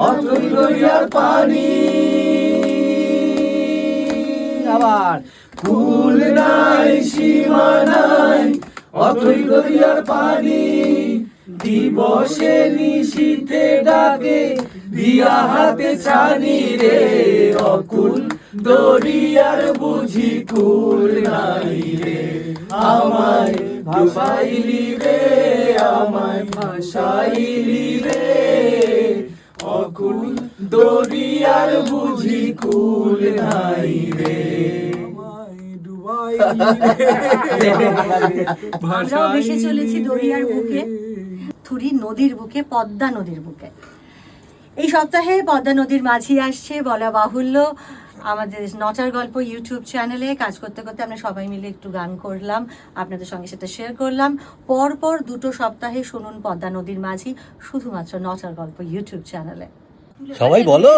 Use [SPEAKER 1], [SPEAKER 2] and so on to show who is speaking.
[SPEAKER 1] দরিয়ার পানি। আবার কুল নাই, সীমা নাই দরিয়ার পানি। দিবসে নিশীতে ডাকে, দিয়া হাতে ছানি রে, অকুল দরিয়ার বুঝি কুল নাই রে। আমায় ভাসাইলি রে, আমায় ভাসাইলি রে। অকুল দরিয়ার বুঝি কুল নাই রে।
[SPEAKER 2] আমরাও ভেসে চলেছি দরিয়ার বুকে থুরি নদীর বুকে পদ্মা নদীর বুকে। এই সপ্তাহে পদ্মা নদীর মাঝি আসছে বলা বাহুল্য। আমাদের নটার গল্প ইউটিউব চ্যানেলে কাজ করতে করতে আমরা সবাই মিলে একটু গান করলাম আপনাদের সঙ্গে সেটা শেয়ার করলাম। পরপর দুটো সপ্তাহে শুনুন পদ্মা নদীর মাঝি শুধুমাত্র নটার গল্প ইউটিউব চ্যানেলে
[SPEAKER 3] সবাই বলো।